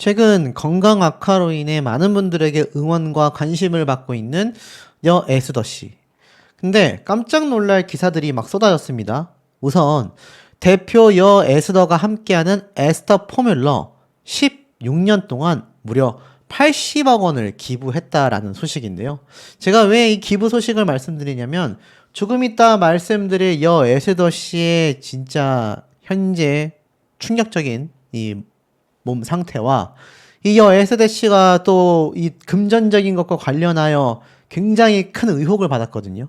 최근 건강 악화로 인해 많은 분들에게 응원과 관심을 받고 있는 여 에스더 씨. 근데 깜짝 놀랄 기사들이 막 쏟아졌습니다. 우선 대표 여 에스더가 함께하는 에스더 포뮬러 16년 동안 무려 80억 원을 기부했다라는 소식인데요. 제가 왜 이 기부 소식을 말씀드리냐면 조금 이따 말씀드릴 여 에스더 씨의 진짜 현재 충격적인 이 몸 상태와 이여 에스더 씨가 또 이 금전적인 것과 관련하여 굉장히 큰 의혹을 받았거든요.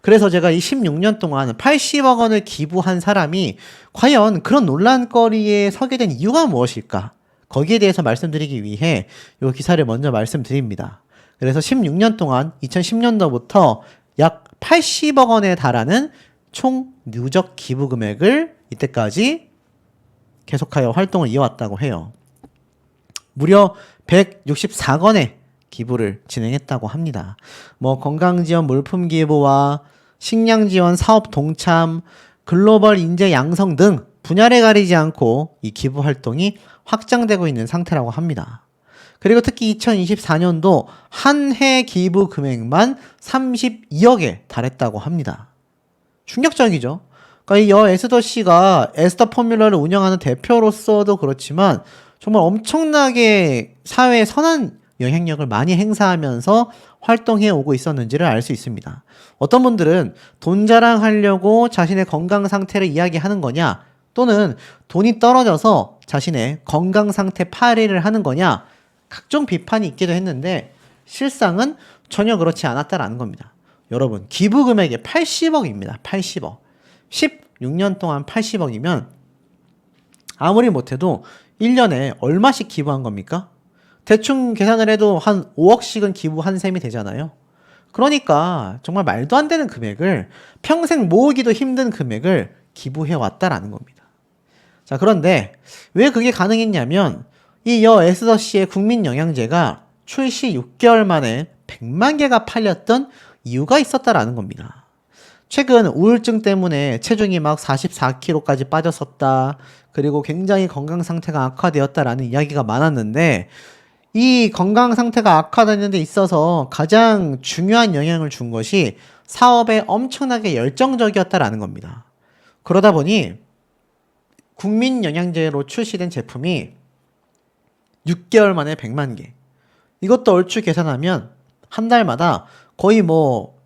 그래서 제가 이 16년 동안 80억 원을 기부한 사람이 과연 그런 논란거리에 서게 된 이유가 무엇일까? 거기에 대해서 말씀드리기 위해 이 기사를 먼저 말씀드립니다. 그래서 16년 동안 2010년도부터 약 80억 원에 달하는 총 누적 기부 금액을 이때까지 계속하여 활동을 이어왔다고 해요. 무려 164건의 기부를 진행했다고 합니다. 뭐 건강지원 물품 기부와 식량지원 사업 동참, 글로벌 인재 양성 등 분야를 가리지 않고 이 기부 활동이 확장되고 있는 상태라고 합니다. 그리고 특히 2024년도 한 해 기부 금액만 32억에 달했다고 합니다. 충격적이죠. 그러니까 이여 에스더 씨가 에스더 포뮬러를 운영하는 대표로서도 그렇지만 정말 엄청나게 사회에 선한 영향력을 많이 행사하면서 활동해 오고 있었는지를 알 수 있습니다. 어떤 분들은 돈 자랑하려고 자신의 건강 상태를 이야기하는 거냐, 또는 돈이 떨어져서 자신의 건강 상태 파리를 하는 거냐, 각종 비판이 있기도 했는데 실상은 전혀 그렇지 않았다라는 겁니다. 여러분, 기부 금액이 80억입니다. 80억. 16년 동안 80억이면 아무리 못해도 1년에 얼마씩 기부한 겁니까? 대충 계산을 해도 한 5억씩은 기부한 셈이 되잖아요. 그러니까 정말 말도 안 되는 금액을 평생 모으기도 힘든 금액을 기부해 왔다라는 겁니다. 자, 그런데 왜 그게 가능했냐면 이 여 에스더 씨의 국민 영양제가 출시 6개월 만에 100만 개가 팔렸던 이유가 있었다라는 겁니다. 최근 우울증 때문에 체중이 막 44kg까지 빠졌었다. 그리고 굉장히 건강 상태가 악화되었다라는 이야기가 많았는데 이 건강 상태가 악화되는 데 있어서 가장 중요한 영향을 준 것이 사업에 엄청나게 열정적이었다라는 겁니다. 그러다 보니 국민 영양제로 출시된 제품이 6개월 만에 100만 개. 이것도 얼추 계산하면 한 달마다 거의 뭐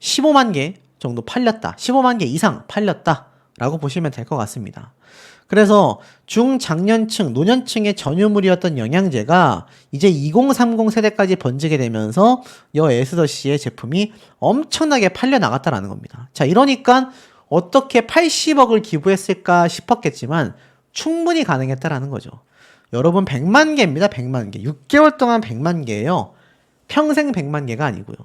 15만 개 정도 팔렸다. 15만 개 이상 팔렸다. 라고 보시면 될 것 같습니다. 그래서 중장년층, 노년층의 전유물이었던 영양제가 이제 2030 세대까지 번지게 되면서 여 에스더 씨의 제품이 엄청나게 팔려 나갔다라는 겁니다. 자, 이러니까 어떻게 80억을 기부했을까 싶었겠지만 충분히 가능했다라는 거죠. 여러분 100만 개입니다. 100만 개. 6개월 동안 100만 개예요. 평생 100만 개가 아니고요.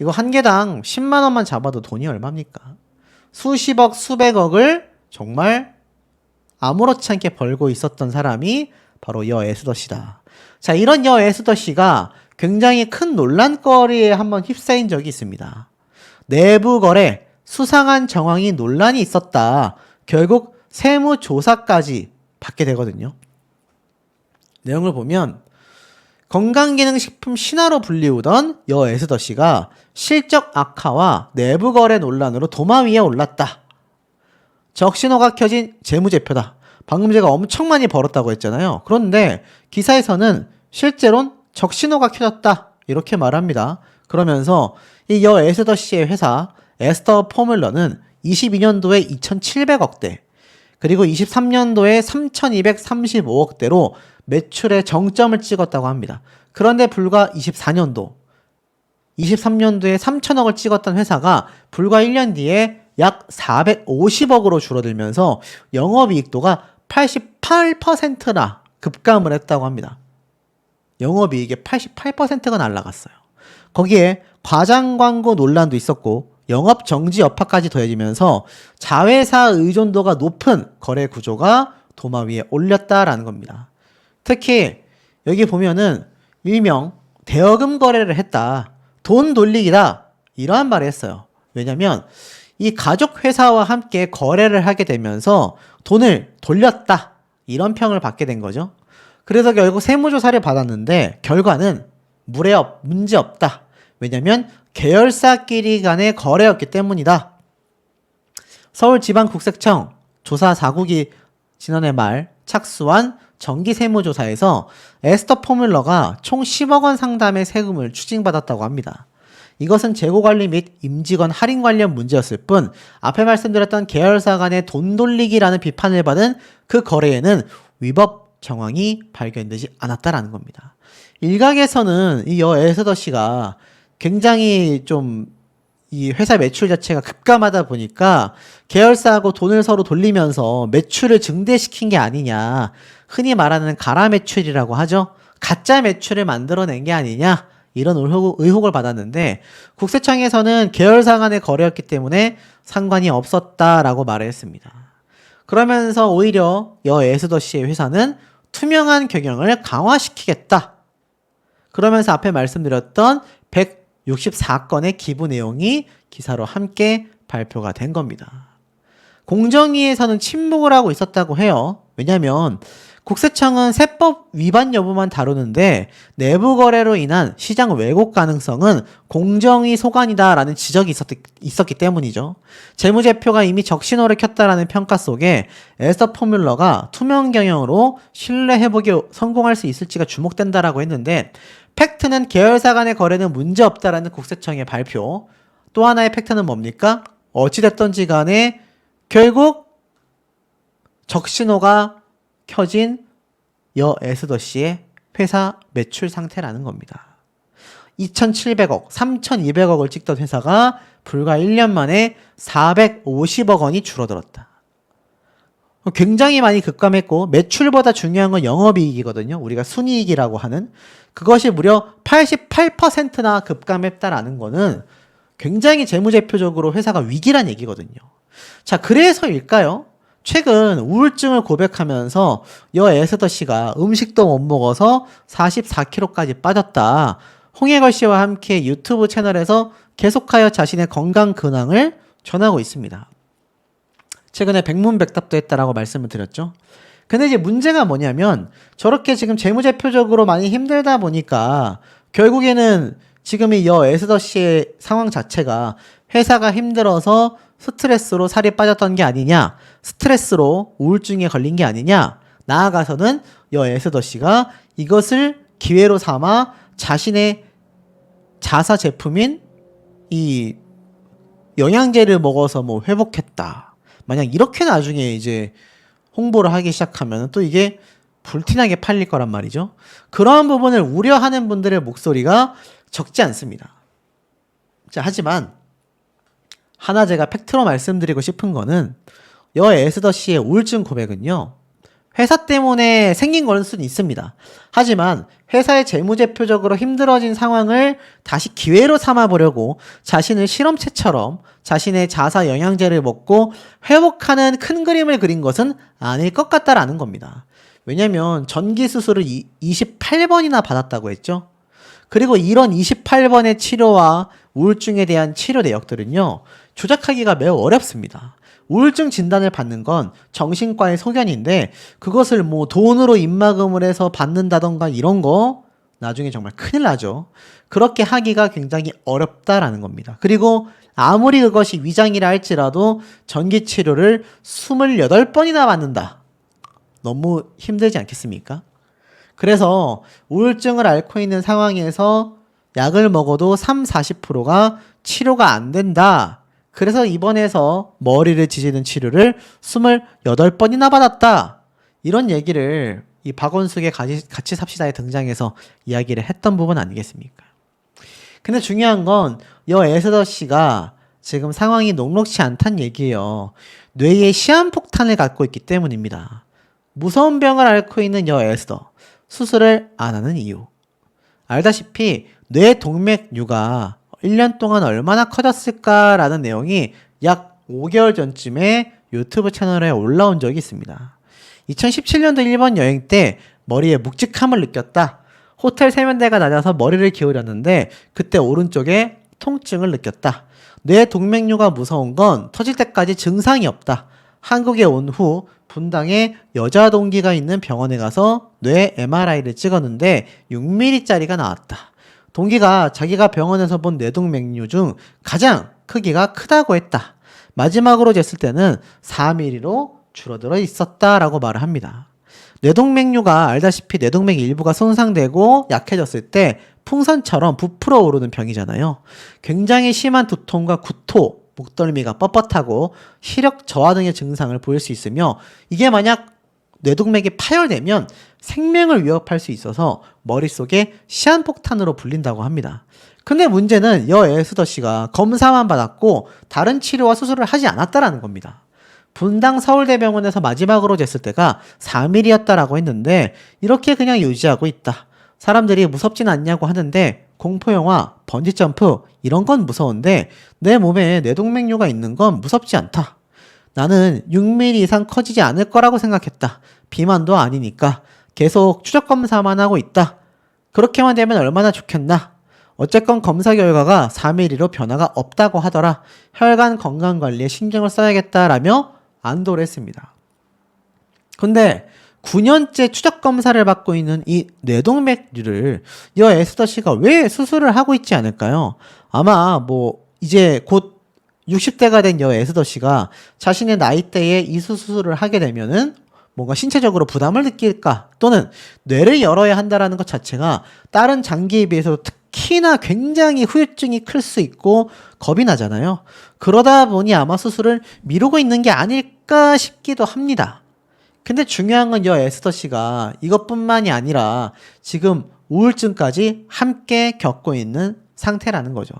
이거 한 개당 10만 원만 잡아도 돈이 얼마입니까? 수십억, 수백억을 정말 아무렇지 않게 벌고 있었던 사람이 바로 여 에스더 씨다. 자, 이런 여 에스더 씨가 굉장히 큰 논란거리에 한번 휩싸인 적이 있습니다. 내부 거래, 수상한 정황이 논란이 있었다. 결국 세무조사까지 받게 되거든요. 내용을 보면 건강기능식품 신화로 불리우던 여 에스더 씨가 실적 악화와 내부 거래 논란으로 도마 위에 올랐다. 적신호가 켜진 재무제표다. 방금 제가 엄청 많이 벌었다고 했잖아요. 그런데 기사에서는 실제론 적신호가 켜졌다. 이렇게 말합니다. 그러면서 이 여 에스더 씨의 회사 에스더 포뮬러는 22년도에 2,700억대, 그리고 23년도에 3,235억대로 매출의 정점을 찍었다고 합니다. 그런데 불과 24년도, 23년도에 3천억을 찍었던 회사가 불과 1년 뒤에 약 450억으로 줄어들면서 영업이익도가 88%나 급감을 했다고 합니다. 영업이익의 88%가 날라갔어요. 거기에 과장 광고 논란도 있었고 영업 정지 여파까지 더해지면서 자회사 의존도가 높은 거래 구조가 도마 위에 올렸다라는 겁니다. 특히 여기 보면은 일명 대여금 거래를 했다. 돈 돌리기다. 이러한 말을 했어요. 왜냐면 이 가족 회사와 함께 거래를 하게 되면서 돈을 돌렸다. 이런 평을 받게 된 거죠. 그래서 결국 세무조사를 받았는데 결과는 무례업, 문제없다. 왜냐면 계열사끼리 간의 거래였기 때문이다. 서울지방국세청 조사 4국이 지난해 말 착수한 정기 세무조사에서 에스더 포뮬러가 총 10억 원 상담의 세금을 추징받았다고 합니다. 이것은 재고관리 및 임직원 할인 관련 문제였을 뿐 앞에 말씀드렸던 계열사 간의 돈 돌리기라는 비판을 받은 그 거래에는 위법 정황이 발견되지 않았다라는 겁니다. 일각에서는 이 여 에스더 씨가 굉장히 좀 이 회사 매출 자체가 급감하다 보니까 계열사하고 돈을 서로 돌리면서 매출을 증대시킨 게 아니냐. 흔히 말하는 가라 매출이라고 하죠. 가짜 매출을 만들어낸 게 아니냐. 이런 의혹, 의혹을 받았는데 국세청에서는 계열사 간의 거래였기 때문에 상관이 없었다라고 말을 했습니다. 그러면서 오히려 여 에스더 씨의 회사는 투명한 경영을 강화시키겠다. 그러면서 앞에 말씀드렸던 164건의 기부 내용이 기사로 함께 발표가 된 겁니다. 공정위에서는 침묵을 하고 있었다고 해요. 왜냐면 국세청은 세법 위반 여부만 다루는데 내부 거래로 인한 시장 왜곡 가능성은 공정위 소관이다라는 지적이 있었기, 있었기 때문이죠. 재무제표가 이미 적신호를 켰다라는 평가 속에 에서 포뮬러가 투명 경영으로 신뢰 회복에 성공할 수 있을지가 주목된다라고 했는데 팩트는 계열사 간의 거래는 문제없다라는 국세청의 발표. 또 하나의 팩트는 뭡니까? 어찌됐던지 간에 결국 적신호가 켜진 여 에스더 씨의 회사 매출 상태라는 겁니다. 2,700억, 3,200억을 찍던 회사가 불과 1년 만에 450억 원이 줄어들었다. 굉장히 많이 급감했고 매출보다 중요한 건 영업이익이거든요. 우리가 순이익이라고 하는 그것이 무려 88%나 급감했다라는 거는 굉장히 재무제표적으로 회사가 위기란 얘기거든요. 자, 그래서일까요? 최근 우울증을 고백하면서 여 에스더 씨가 음식도 못 먹어서 44kg까지 빠졌다. 홍해걸 씨와 함께 유튜브 채널에서 계속하여 자신의 건강 근황을 전하고 있습니다. 최근에 백문백답도 했다라고 말씀을 드렸죠. 근데 이제 문제가 뭐냐면 저렇게 지금 재무제표적으로 많이 힘들다 보니까 결국에는 지금 이여 에스더 씨의 상황 자체가 회사가 힘들어서 스트레스로 살이 빠졌던 게 아니냐, 스트레스로 우울증에 걸린 게 아니냐, 나아가서는 여 에스더 씨가 이것을 기회로 삼아 자신의 자사 제품인 이 영양제를 먹어서 뭐 회복했다. 만약 이렇게 나중에 이제 홍보를 하기 시작하면 또 이게 불티나게 팔릴 거란 말이죠. 그러한 부분을 우려하는 분들의 목소리가 적지 않습니다. 자, 하지만 하나 제가 팩트로 말씀드리고 싶은 거는 여 에스더 씨의 우울증 고백은요. 회사 때문에 생긴 걸 수는 있습니다. 하지만 회사의 재무제표적으로 힘들어진 상황을 다시 기회로 삼아보려고 자신을 실험체처럼 자신의 자사 영양제를 먹고 회복하는 큰 그림을 그린 것은 아닐 것 같다라는 겁니다. 왜냐면 전기 수술을 28번이나 받았다고 했죠. 그리고 이런 28번의 치료와 우울증에 대한 치료 내역들은요, 조작하기가 매우 어렵습니다. 우울증 진단을 받는 건 정신과의 소견인데 그것을 뭐 돈으로 입막음을 해서 받는다던가 이런 거 나중에 정말 큰일 나죠. 그렇게 하기가 굉장히 어렵다라는 겁니다. 그리고 아무리 그것이 위장이라 할지라도 전기 치료를 28번이나 받는다. 너무 힘들지 않겠습니까? 그래서 우울증을 앓고 있는 상황에서 약을 먹어도 3, 40%가 치료가 안 된다. 그래서 입원해서 머리를 지지는 치료를 28번이나 받았다. 이런 얘기를 이 박원숙의 같이, 같이 삽시다에 등장해서 이야기를 했던 부분 아니겠습니까? 근데 중요한 건 여 에스더 씨가 지금 상황이 녹록치 않단 얘기예요. 뇌에 시한폭탄을 갖고 있기 때문입니다. 무서운 병을 앓고 있는 여 에스더. 수술을 안 하는 이유. 알다시피 뇌 동맥류가 1년 동안 얼마나 커졌을까라는 내용이 약 5개월 전쯤에 유튜브 채널에 올라온 적이 있습니다. 2017년도 일본 여행 때 머리에 묵직함을 느꼈다. 호텔 세면대가 낮아서 머리를 기울였는데 그때 오른쪽에 통증을 느꼈다. 뇌 동맥류가 무서운 건 터질 때까지 증상이 없다. 한국에 온 후 분당에 여자 동기가 있는 병원에 가서 뇌 MRI를 찍었는데 6mm짜리가 나왔다. 동기가 자기가 병원에서 본 뇌동맥류 중 가장 크기가 크다고 했다. 마지막으로 쟀을 때는 4mm로 줄어들어 있었다라고 말을 합니다. 뇌동맥류가 알다시피 뇌동맥 일부가 손상되고 약해졌을 때 풍선처럼 부풀어 오르는 병이잖아요. 굉장히 심한 두통과 구토, 목덜미가 뻣뻣하고 시력 저하 등의 증상을 보일 수 있으며 이게 만약 뇌동맥이 파열되면 생명을 위협할 수 있어서 머릿속에 시한폭탄으로 불린다고 합니다. 근데 문제는 여 에스더 씨가 검사만 받았고 다른 치료와 수술을 하지 않았다라는 겁니다. 분당 서울대병원에서 마지막으로 쟀을 때가 4mm였다라고 했는데 이렇게 그냥 유지하고 있다. 사람들이 무섭진 않냐고 하는데 공포영화, 번지점프 이런 건 무서운데 내 몸에 뇌동맥류가 있는 건 무섭지 않다. 나는 6mm 이상 커지지 않을 거라고 생각했다. 비만도 아니니까 계속 추적 검사만 하고 있다. 그렇게만 되면 얼마나 좋겠나. 어쨌건 검사 결과가 4mm로 변화가 없다고 하더라. 혈관 건강 관리에 신경을 써야겠다라며 안도를 했습니다. 근데 9년째 추적 검사를 받고 있는 이 뇌동맥류를 여 에스더 씨가 왜 수술을 하고 있지 않을까요? 아마 뭐 이제 곧 60대가 된 여 에스더 씨가 자신의 나이대에 이 수술을 하게 되면은 뭔가 신체적으로 부담을 느낄까 또는 뇌를 열어야 한다라는 것 자체가 다른 장기에 비해서 특히나 굉장히 후유증이 클 수 있고 겁이 나잖아요. 그러다 보니 아마 수술을 미루고 있는 게 아닐까 싶기도 합니다. 근데 중요한 건 여 에스더 씨가 이것뿐만이 아니라 지금 우울증까지 함께 겪고 있는 상태라는 거죠.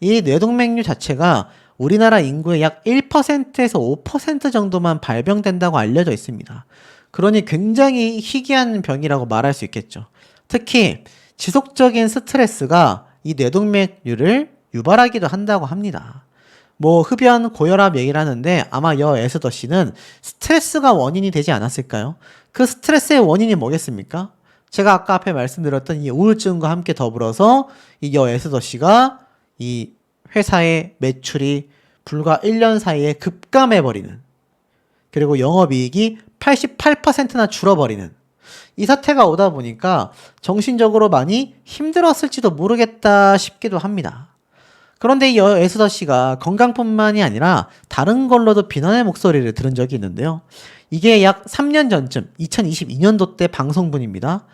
이 뇌동맥류 자체가 우리나라 인구의 약 1%에서 5% 정도만 발병된다고 알려져 있습니다. 그러니 굉장히 희귀한 병이라고 말할 수 있겠죠. 특히 지속적인 스트레스가 이 뇌동맥류를 유발하기도 한다고 합니다. 뭐 흡연 고혈압 얘기를 하는데 아마 여 에스더 씨는 스트레스가 원인이 되지 않았을까요? 그 스트레스의 원인이 뭐겠습니까? 제가 아까 앞에 말씀드렸던 이 우울증과 함께 더불어서 이 여 에스더 씨가 이 회사의 매출이 불과 1년 사이에 급감해버리는 그리고 영업이익이 88%나 줄어버리는 이 사태가 오다 보니까 정신적으로 많이 힘들었을지도 모르겠다 싶기도 합니다. 그런데 이여 에스더 씨가 건강뿐만이 아니라 다른 걸로도 비난의 목소리를 들은 적이 있는데요. 이게 약 3년 전쯤 2022년도 때 방송분입니다.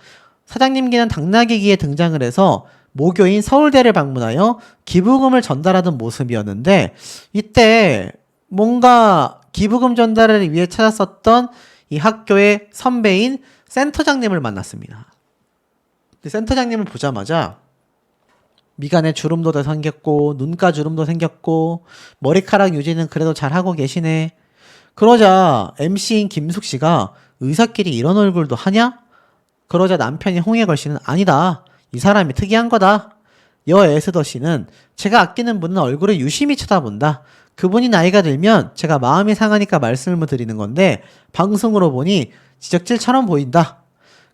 사장님께는 당나귀기에 등장을 해서 모교인 서울대를 방문하여 기부금을 전달하던 모습이었는데 이때 뭔가 기부금 전달을 위해 찾았었던 이 학교의 선배인 센터장님을 만났습니다. 센터장님을 보자마자 미간에 주름도 더 생겼고 눈가 주름도 생겼고 머리카락 유지는 그래도 잘하고 계시네. 그러자 MC인 김숙 씨가 의사끼리 이런 얼굴도 하냐? 그러자 남편이 홍해 걸 씨는 아니다. 이 사람이 특이한 거다. 여 에스더 씨는 제가 아끼는 분은 얼굴을 유심히 쳐다본다. 그분이 나이가 들면 제가 마음이 상하니까 말씀을 드리는 건데 방송으로 보니 지적질처럼 보인다.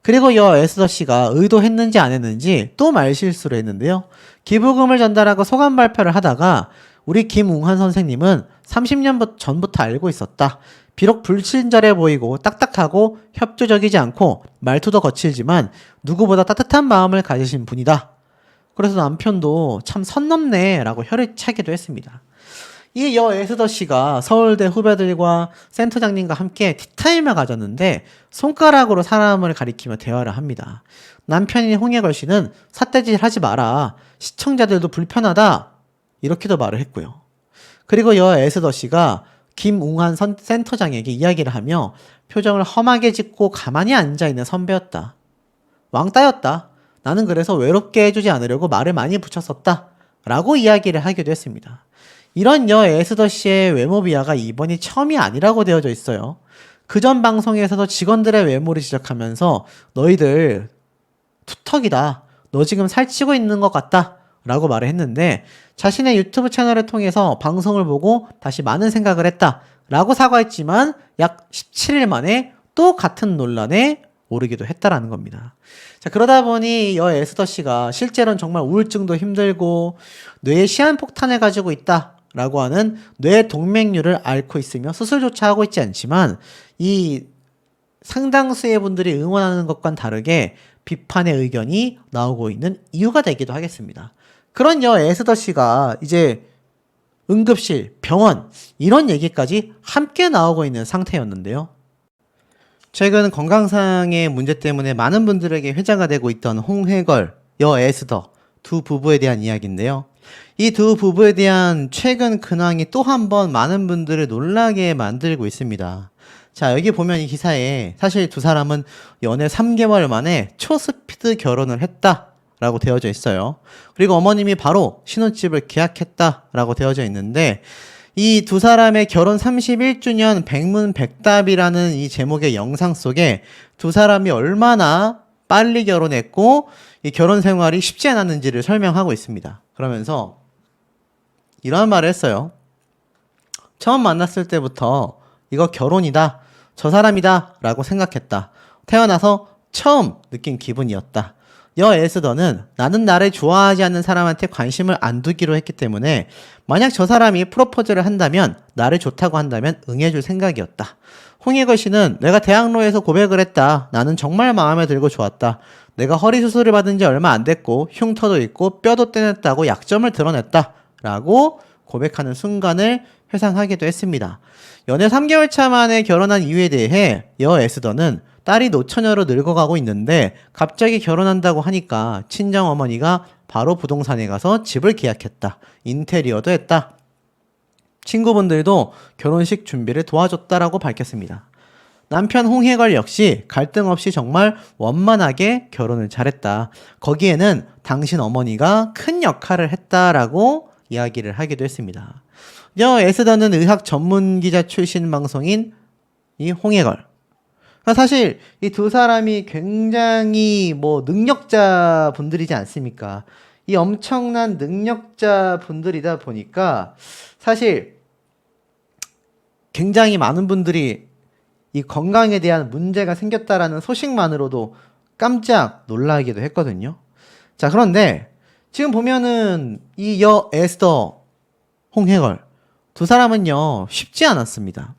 그리고 여 에스더 씨가 의도했는지 안 했는지 또 말실수를 했는데요. 기부금을 전달하고 소감 발표를 하다가 우리 김웅환 선생님은 30년 전부터 알고 있었다. 비록 불친절해 보이고 딱딱하고 협조적이지 않고 말투도 거칠지만 누구보다 따뜻한 마음을 가지신 분이다. 그래서 남편도 참 선 넘네 라고 혀를 차기도 했습니다. 이 여 에스더 씨가 서울대 후배들과 센터장님과 함께 티타임을 가졌는데 손가락으로 사람을 가리키며 대화를 합니다. 남편인 홍예걸 씨는 삿대질 하지 마라. 시청자들도 불편하다. 이렇게도 말을 했고요. 그리고 여 에스더 씨가 김웅한 선, 센터장에게 이야기를 하며 표정을 험하게 짓고 가만히 앉아있는 선배였다. 왕따였다. 나는 그래서 외롭게 해주지 않으려고 말을 많이 붙였었다. 라고 이야기를 하기도 했습니다. 이런 여 에스더 씨의 외모 비하가 이번이 처음이 아니라고 되어져 있어요. 그 전 방송에서도 직원들의 외모를 지적하면서 너희들 투턱이다. 너 지금 살찌고 있는 것 같다. 라고 말을 했는데 자신의 유튜브 채널을 통해서 방송을 보고 다시 많은 생각을 했다. 라고 사과했지만 약 17일 만에 또 같은 논란에 오르기도 했다라는 겁니다. 자, 그러다 보니 여 에스더 씨가 실제로는 정말 우울증도 힘들고 뇌에 시한폭탄을 가지고 있다. 라고 하는 뇌 동맥류를 앓고 있으며 수술조차 하고 있지 않지만 이 상당수의 분들이 응원하는 것과는 다르게 비판의 의견이 나오고 있는 이유가 되기도 하겠습니다. 그런 여 에스더 씨가 이제 응급실, 병원 이런 얘기까지 함께 나오고 있는 상태였는데요. 최근 건강상의 문제 때문에 많은 분들에게 회자가 되고 있던 홍해걸, 여 에스더 두 부부에 대한 이야기인데요. 이 두 부부에 대한 최근 근황이 또 한 번 많은 분들을 놀라게 만들고 있습니다. 자, 여기 보면 이 기사에 사실 두 사람은 연애 3개월 만에 초스피드 결혼을 했다 라고 되어져 있어요. 그리고 어머님이 바로 신혼집을 계약했다 라고 되어져 있는데 이 두 사람의 결혼 31주년 백문백답이라는 이 제목의 영상 속에 두 사람이 얼마나 빨리 결혼했고 이 결혼 생활이 쉽지 않았는지를 설명하고 있습니다. 그러면서 이런 말을 했어요. 처음 만났을 때부터 이거 결혼이다. 저 사람이다. 라고 생각했다. 태어나서 처음 느낀 기분이었다. 여 에스더는 나는 나를 좋아하지 않는 사람한테 관심을 안 두기로 했기 때문에 만약 저 사람이 프로포즈를 한다면 나를 좋다고 한다면 응해줄 생각이었다. 홍예걸 씨는 내가 대학로에서 고백을 했다. 나는 정말 마음에 들고 좋았다. 내가 허리 수술을 받은 지 얼마 안 됐고 흉터도 있고 뼈도 떼냈다고 약점을 드러냈다. 라고 고백하는 순간을 회상하기도 했습니다. 연애 3개월 차 만에 결혼한 이유에 대해 여 에스더는 딸이 노처녀로 늙어가고 있는데 갑자기 결혼한다고 하니까 친정 어머니가 바로 부동산에 가서 집을 계약했다. 인테리어도 했다. 친구분들도 결혼식 준비를 도와줬다라고 밝혔습니다. 남편 홍해걸 역시 갈등 없이 정말 원만하게 결혼을 잘했다. 거기에는 당신 어머니가 큰 역할을 했다라고 이야기를 하기도 했습니다. 여 에스더는 의학 전문 기자 출신 방송인 이 홍해걸. 그러니까 사실 이 두 사람이 굉장히 뭐 능력자 분들이지 않습니까? 이 엄청난 능력자 분들이다 보니까 사실 굉장히 많은 분들이 이 건강에 대한 문제가 생겼다라는 소식만으로도 깜짝 놀라기도 했거든요. 자, 그런데 지금 보면은 이 여 에스더 홍해걸 두 사람은요 쉽지 않았습니다.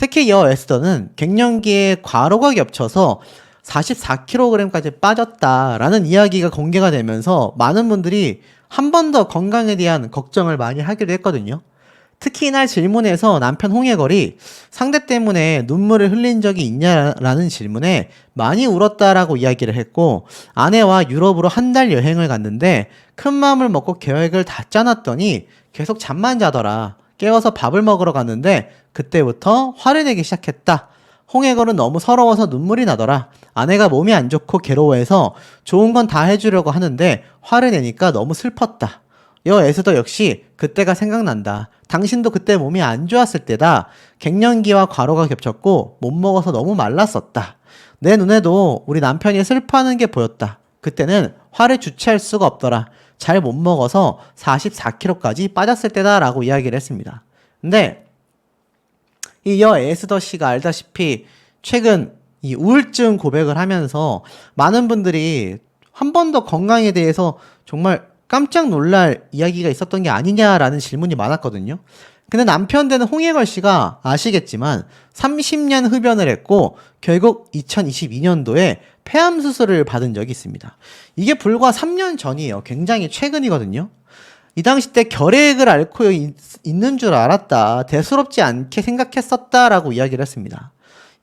특히 여 에스더는 갱년기에 과로가 겹쳐서 44kg까지 빠졌다라는 이야기가 공개가 되면서 많은 분들이 한 번 더 건강에 대한 걱정을 많이 하기도 했거든요. 특히 이날 질문에서 남편 홍해걸이 상대 때문에 눈물을 흘린 적이 있냐라는 질문에 많이 울었다라고 이야기를 했고 아내와 유럽으로 한 달 여행을 갔는데 큰 마음을 먹고 계획을 다 짜놨더니 계속 잠만 자더라. 깨워서 밥을 먹으러 갔는데 그때부터 화를 내기 시작했다. 홍해걸은 너무 서러워서 눈물이 나더라. 아내가 몸이 안 좋고 괴로워해서 좋은 건 다 해주려고 하는데 화를 내니까 너무 슬펐다. 여 에스더 역시 그때가 생각난다. 당신도 그때 몸이 안 좋았을 때다. 갱년기와 과로가 겹쳤고 못 먹어서 너무 말랐었다. 내 눈에도 우리 남편이 슬퍼하는 게 보였다. 그때는 화를 주체할 수가 없더라. 잘 못 먹어서 44kg까지 빠졌을 때다라고 이야기를 했습니다. 근데 이 여 에스더 씨가 알다시피 최근 이 우울증 고백을 하면서 많은 분들이 한 번 더 건강에 대해서 정말 깜짝 놀랄 이야기가 있었던 게 아니냐라는 질문이 많았거든요. 근데 남편 되는 홍예걸 씨가 아시겠지만 30년 흡연을 했고 결국 2022년도에 폐암 수술을 받은 적이 있습니다. 이게 불과 3년 전이에요. 굉장히 최근이거든요. 이 당시 때 결핵을 앓고 있, 있는 줄 알았다. 대수롭지 않게 생각했었다라고 이야기를 했습니다.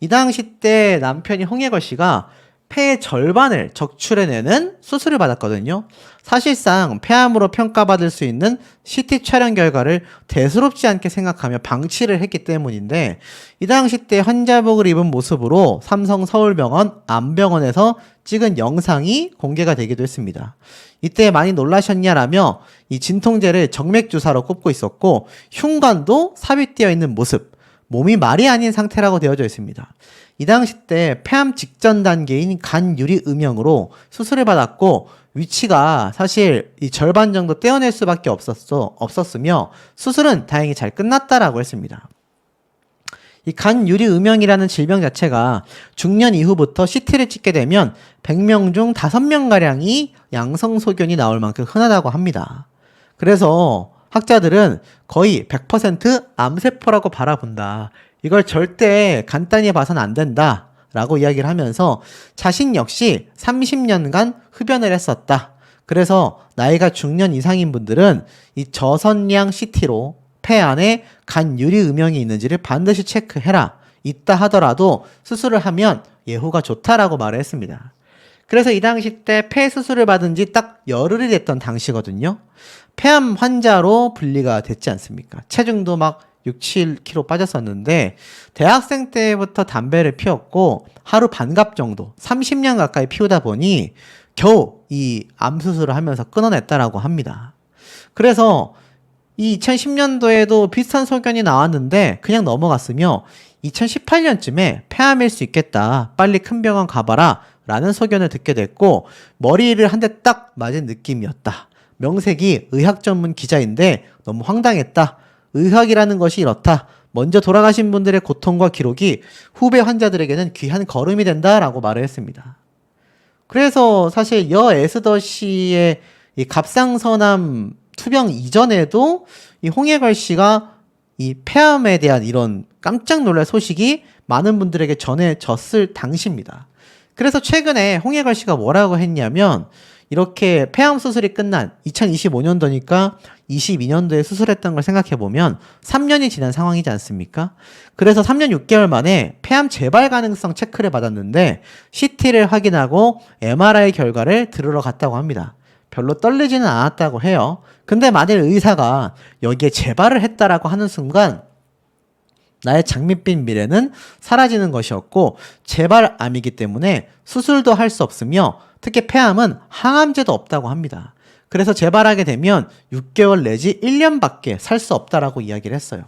이 당시 때 남편이 홍예걸 씨가 폐의 절반을 적출해내는 수술을 받았거든요. 사실상 폐암으로 평가받을 수 있는 CT 촬영 결과를 대수롭지 않게 생각하며 방치를 했기 때문인데 이 당시 때 환자복을 입은 모습으로 삼성 서울병원 암병원에서 찍은 영상이 공개가 되기도 했습니다. 이때 많이 놀라셨냐라며 이 진통제를 정맥 주사로 꼽고 있었고 흉관도 삽입되어 있는 모습, 몸이 말이 아닌 상태라고 되어져 있습니다. 이 당시 때 폐암 직전 단계인 간 유리 음영으로 수술을 받았고 위치가 사실 이 절반 정도 떼어낼 수밖에 없었어 없었으며 수술은 다행히 잘 끝났다라고 했습니다. 이 간 유리 음영이라는 질병 자체가 중년 이후부터 CT를 찍게 되면 100명 중 5명 가량이 양성 소견이 나올 만큼 흔하다고 합니다. 그래서 학자들은 거의 100% 암세포라고 바라본다. 이걸 절대 간단히 봐선 안 된다. 라고 이야기를 하면서 자신 역시 30년간 흡연을 했었다. 그래서 나이가 중년 이상인 분들은 이 저선량 CT로 폐 안에 간 유리 음영이 있는지를 반드시 체크해라. 있다 하더라도 수술을 하면 예후가 좋다라고 말을 했습니다. 그래서 이 당시 때 폐 수술을 받은 지 딱 열흘이 됐던 당시거든요. 폐암 환자로 분리가 됐지 않습니까? 체중도 막 6, 7kg 빠졌었는데 대학생 때부터 담배를 피웠고 하루 반갑 정도 30년 가까이 피우다 보니 겨우 이 암 수술을 하면서 끊어냈다라고 합니다. 그래서 이 2010년도에도 비슷한 소견이 나왔는데 그냥 넘어갔으며 2018년쯤에 폐암일 수 있겠다. 빨리 큰 병원 가봐라. 라는 소견을 듣게 됐고 머리를 한 대 딱 맞은 느낌이었다. 명색이 의학 전문 기자인데 너무 황당했다. 의학이라는 것이 이렇다. 먼저 돌아가신 분들의 고통과 기록이 후배 환자들에게는 귀한 걸음이 된다라고 말을 했습니다. 그래서 사실 여 에스더 씨의 이 갑상선암 투병 이전에도 이 홍해걸 씨가 이 폐암에 대한 이런 깜짝 놀랄 소식이 많은 분들에게 전해졌을 당시입니다. 그래서 최근에 홍해걸 씨가 뭐라고 했냐면 이렇게 폐암 수술이 끝난 2025년도니까 22년도에 수술했던 걸 생각해 보면 3년이 지난 상황이지 않습니까? 그래서 3년 6개월 만에 폐암 재발 가능성 체크를 받았는데 CT를 확인하고 MRI 결과를 들으러 갔다고 합니다. 별로 떨리지는 않았다고 해요. 근데 만일 의사가 여기에 재발을 했다라고 하는 순간 나의 장밋빛 미래는 사라지는 것이었고 재발암이기 때문에 수술도 할 수 없으며 특히 폐암은 항암제도 없다고 합니다. 그래서 재발하게 되면 6개월 내지 1년밖에 살 수 없다라고 이야기를 했어요.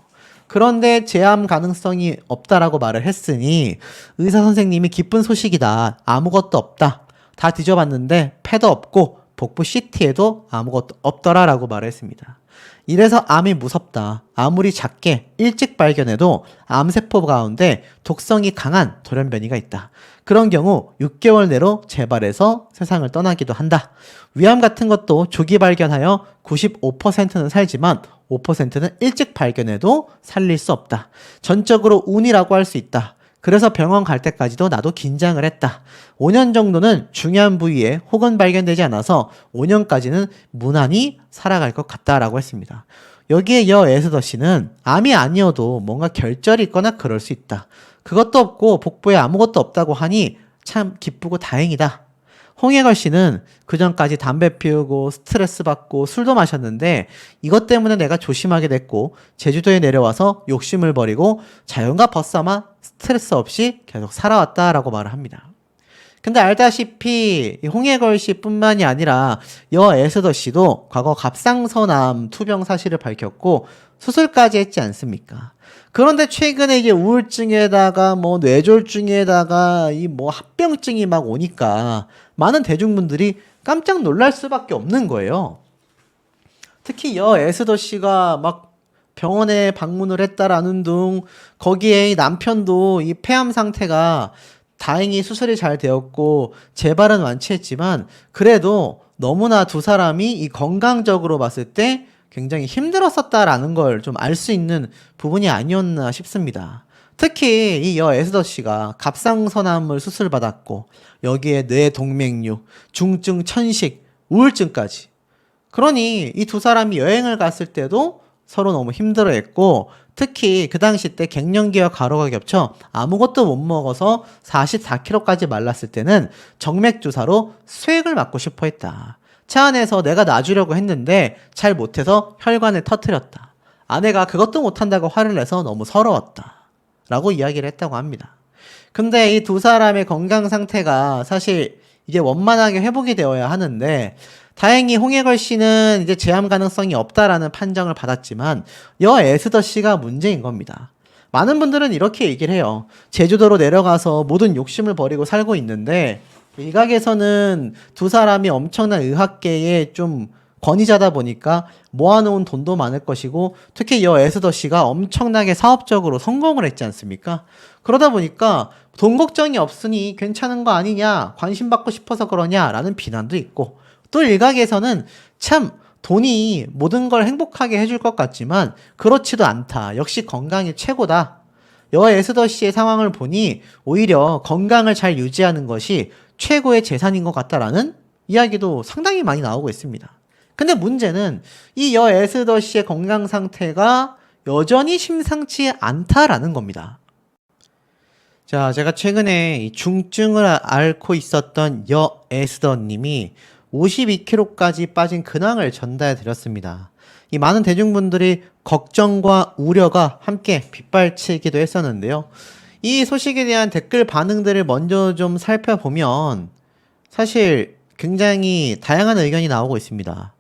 그런데 재암 가능성이 없다라고 말을 했으니 의사 선생님이 기쁜 소식이다. 아무것도 없다. 다 뒤져봤는데 폐도 없고 복부 CT에도 아무것도 없더라라고 말했습니다. 이래서 암이 무섭다. 아무리 작게 일찍 발견해도 암세포 가운데 독성이 강한 돌연변이가 있다. 그런 경우 6개월 내로 재발해서 세상을 떠나기도 한다. 위암 같은 것도 조기 발견하여 95%는 살지만 5%는 일찍 발견해도 살릴 수 없다. 전적으로 운이라고 할 수 있다. 그래서 병원 갈 때까지도 나도 긴장을 했다. 5년 정도는 중요한 부위에 혹은 발견되지 않아서 5년까지는 무난히 살아갈 것 같다라고 했습니다. 여기에 여 에스더 씨는 암이 아니어도 뭔가 결절이 있거나 그럴 수 있다. 그것도 없고 복부에 아무것도 없다고 하니 참 기쁘고 다행이다. 홍해걸 씨는 그 전까지 담배 피우고 스트레스 받고 술도 마셨는데 이것 때문에 내가 조심하게 됐고 제주도에 내려와서 욕심을 버리고 자연과 벗삼아 스트레스 없이 계속 살아왔다라고 말을 합니다. 근데 알다시피 이 홍해걸 씨뿐만이 아니라 여 에스더 씨도 과거 갑상선암 투병 사실을 밝혔고 수술까지 했지 않습니까? 그런데 최근에 이게 우울증에다가 뭐 뇌졸중에다가 이 뭐 합병증이 막 오니까 많은 대중분들이 깜짝 놀랄 수밖에 없는 거예요. 특히 여 에스더 씨가 막 병원에 방문을 했다라는 둥 거기에 이 남편도 이 폐암 상태가 다행히 수술이 잘 되었고 재발은 완치했지만 그래도 너무나 두 사람이 이 건강적으로 봤을 때 굉장히 힘들었었다라는 걸 좀 알 수 있는 부분이 아니었나 싶습니다. 특히 이 여 에스더 씨가 갑상선암을 수술받았고 여기에 뇌 동맥류, 중증 천식, 우울증까지. 그러니 이 두 사람이 여행을 갔을 때도 서로 너무 힘들어했고 특히 그 당시 때 갱년기와 과로가 겹쳐 아무것도 못 먹어서 44kg까지 말랐을 때는 정맥 주사로 수액을 맞고 싶어 했다. 차 안에서 내가 놔주려고 했는데 잘 못해서 혈관을 터트렸다. 아내가 그것도 못한다고 화를 내서 너무 서러웠다. 라고 이야기를 했다고 합니다. 근데 이 두 사람의 건강 상태가 사실 이제 원만하게 회복이 되어야 하는데 다행히 홍해걸 씨는 이제 재암 가능성이 없다라는 판정을 받았지만 여 에스더 씨가 문제인 겁니다. 많은 분들은 이렇게 얘기를 해요. 제주도로 내려가서 모든 욕심을 버리고 살고 있는데 일각에서는 두 사람이 엄청난 의학계에 좀 권위자다 보니까 모아놓은 돈도 많을 것이고 특히 여 에스더 씨가 엄청나게 사업적으로 성공을 했지 않습니까? 그러다 보니까 돈 걱정이 없으니 괜찮은 거 아니냐, 관심 받고 싶어서 그러냐라는 비난도 있고 또 일각에서는 참 돈이 모든 걸 행복하게 해줄 것 같지만 그렇지도 않다. 역시 건강이 최고다. 여 에스더 씨의 상황을 보니 오히려 건강을 잘 유지하는 것이 최고의 재산인 것 같다라는 이야기도 상당히 많이 나오고 있습니다. 근데 문제는 이 여 에스더 씨의 건강 상태가 여전히 심상치 않다라는 겁니다. 자, 제가 최근에 이 중증을 앓고 있었던 여 에스더 님이 52kg까지 빠진 근황을 전달해 드렸습니다. 이 많은 대중분들이 걱정과 우려가 함께 빗발치기도 했었는데요. 이 소식에 대한 댓글 반응들을 먼저 좀 살펴보면 사실 굉장히 다양한 의견이 나오고 있습니다.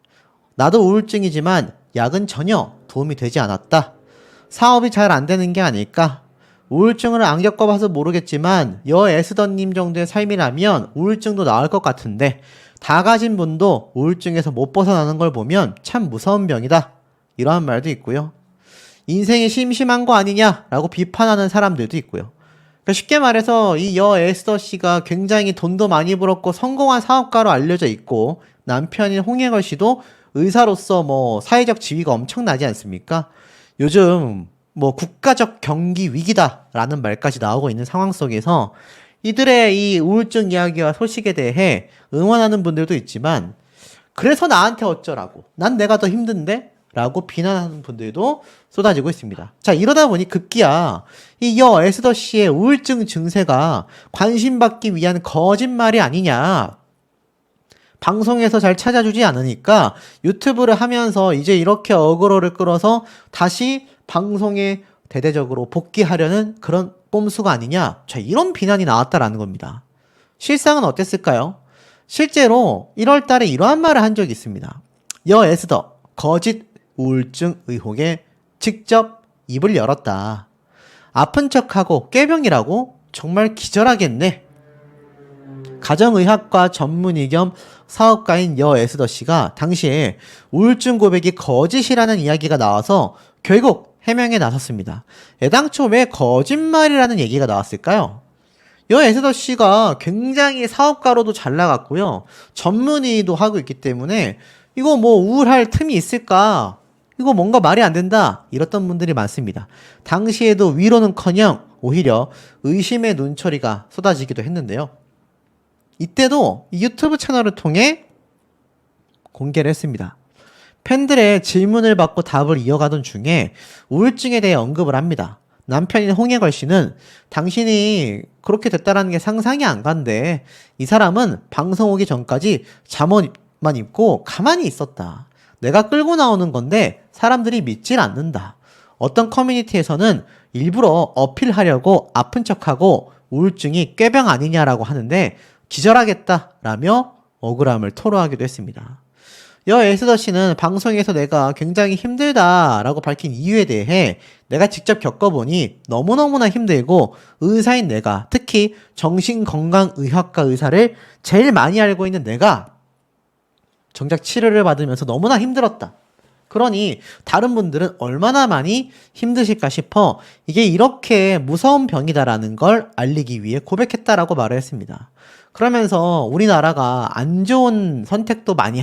나도 우울증이지만 약은 전혀 도움이 되지 않았다. 사업이 잘 안 되는 게 아닐까? 우울증을 안 겪어봐서 모르겠지만 여 에스더님 정도의 삶이라면 우울증도 나을 것 같은데 다 가진 분도 우울증에서 못 벗어나는 걸 보면 참 무서운 병이다. 이러한 말도 있고요. 인생이 심심한 거 아니냐라고 비판하는 사람들도 있고요. 그러니까 쉽게 말해서 이 여 에스더 씨가 굉장히 돈도 많이 벌었고 성공한 사업가로 알려져 있고 남편인 홍해걸 씨도 의사로서 뭐 사회적 지위가 엄청나지 않습니까? 요즘 뭐 국가적 경기 위기다라는 말까지 나오고 있는 상황 속에서 이들의 이 우울증 이야기와 소식에 대해 응원하는 분들도 있지만 그래서 나한테 어쩌라고 난 내가 더 힘든데 라고 비난하는 분들도 쏟아지고 있습니다. 자, 이러다 보니 급기야 이 여 에스더 씨의 우울증 증세가 관심받기 위한 거짓말이 아니냐. 방송에서 잘 찾아주지 않으니까 유튜브를 하면서 이제 이렇게 어그로를 끌어서 다시 방송에 대대적으로 복귀하려는 그런 꼼수가 아니냐. 자, 이런 비난이 나왔다라는 겁니다. 실상은 어땠을까요? 실제로 1월 달에 이러한 말을 한 적이 있습니다. 여 에스더, 거짓 우울증 의혹에 직접 입을 열었다. 아픈 척하고 꾀병이라고 정말 기절하겠네. 가정의학과 전문의 겸 사업가인 여 에스더 씨가 당시에 우울증 고백이 거짓이라는 이야기가 나와서 결국 해명에 나섰습니다. 애당초 왜 거짓말이라는 얘기가 나왔을까요? 여 에스더 씨가 굉장히 사업가로도 잘 나갔고요. 전문의도 하고 있기 때문에 이거 뭐 우울할 틈이 있을까? 이거 뭔가 말이 안 된다. 이랬던 분들이 많습니다. 당시에도 위로는커녕 오히려 의심의 눈초리가 쏟아지기도 했는데요. 이때도 이 유튜브 채널을 통해 공개를 했습니다. 팬들의 질문을 받고 답을 이어가던 중에 우울증에 대해 언급을 합니다. 남편인 홍해걸 씨는 당신이 그렇게 됐다라는 게 상상이 안 간대. 이 사람은 방송 오기 전까지 잠옷만 입고 가만히 있었다. 내가 끌고 나오는 건데 사람들이 믿질 않는다. 어떤 커뮤니티에서는 일부러 어필하려고 아픈 척하고 우울증이 꾀병 아니냐라고 하는데 기절하겠다라며 억울함을 토로하기도 했습니다. 여 에스더 씨는 방송에서 내가 굉장히 힘들다라고 밝힌 이유에 대해 내가 직접 겪어보니 너무너무나 힘들고 의사인 내가 특히 정신건강의학과 의사를 제일 많이 알고 있는 내가 정작 치료를 받으면서 너무나 힘들었다. 그러니 다른 분들은 얼마나 많이 힘드실까 싶어 이게 이렇게 무서운 병이다라는 걸 알리기 위해 고백했다라고 말을 했습니다. 그러면서 우리나라가 안 좋은 선택도 많이